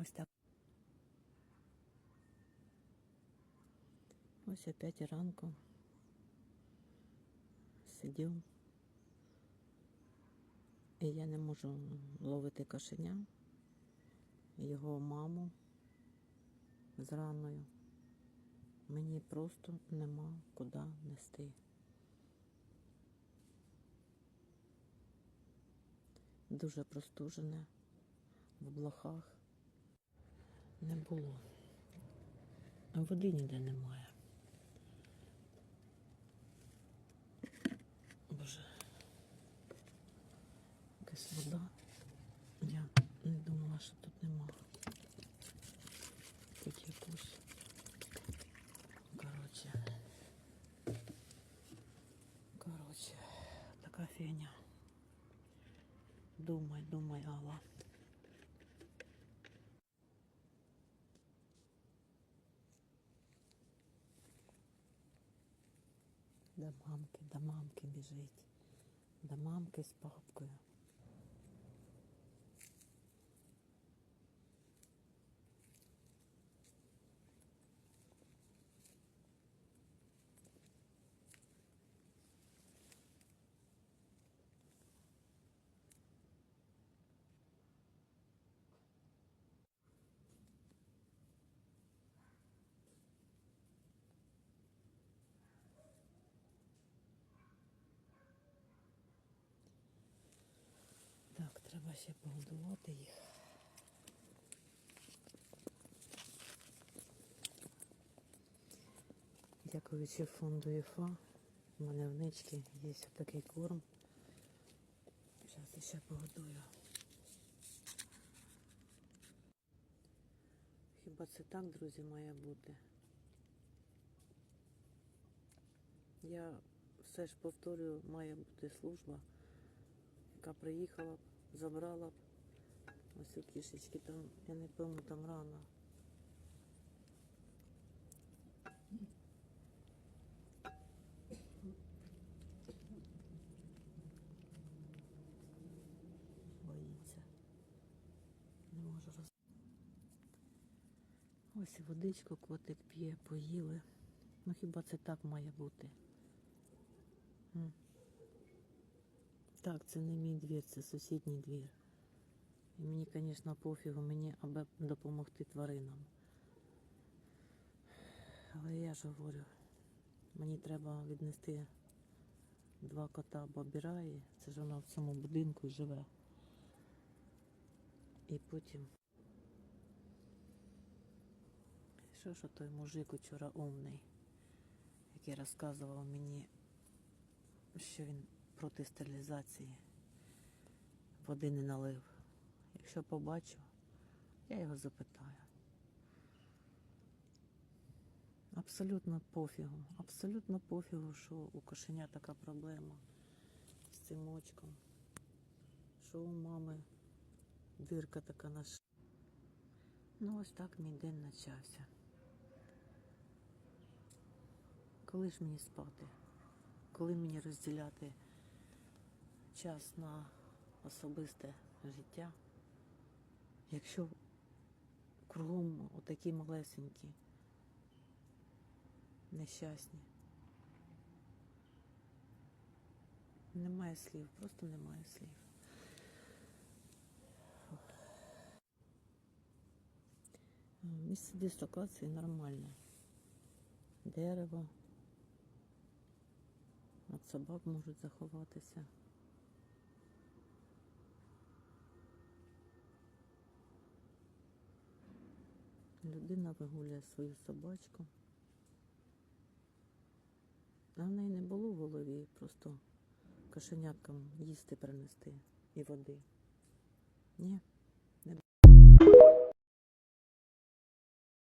Ось так. Ось опять ранку. Сидів. І я не можу ловити кошеня, його маму з раною. Мені просто нема куди нести. Дуже простужене в блохах. Не було. Води ніде немає. Боже. Якась вода. Я не думала, що тут нема. Хоч якусь. Коротше. Коротше, така фігня. Думай, думай, Алла. До мамки, до мамки біжить. До мамки з папкою. Так, треба ще погодувати їх. Дякуючи фонду ІФА, у мене в ничці є такий корм. Зараз ще погодую. Хіба це так, друзі, має бути? Я все ж повторюю, має бути служба яка приїхала б, забрала б ось у кішечки там, я не пойму, там рано. Боїться. Не можу роз... Ось водичку котик п'є, поїли. Ну хіба це так має бути? М. Так, це не мій двір, це сусідній двір. І мені, звісно, пофігу, мені аби допомогти тваринам. Але я ж говорю, мені треба віднести два кота Бобіраї, це ж вона в цьому будинку живе. І потім. Що ж той мужик учора умний, який розказував мені, що він проти стерилізації. Води не налив. Якщо побачу, я його запитаю. Абсолютно пофігу. Абсолютно пофігу, що у кошеня така проблема з цим очком. Що у мами дирка така на ш... Ну ось так мій день почався. Коли ж мені спати? Коли мені розділяти час на особисте життя, якщо кругом отакі малесенькі, нещасні. Немає слів, просто немає слів. Місце дислокації нормальне. Дерево. От собак можуть заховатися. Людина вигуляє свою собачку. А в неї не було в голові, просто кошеняткам їсти принести і води. Ні.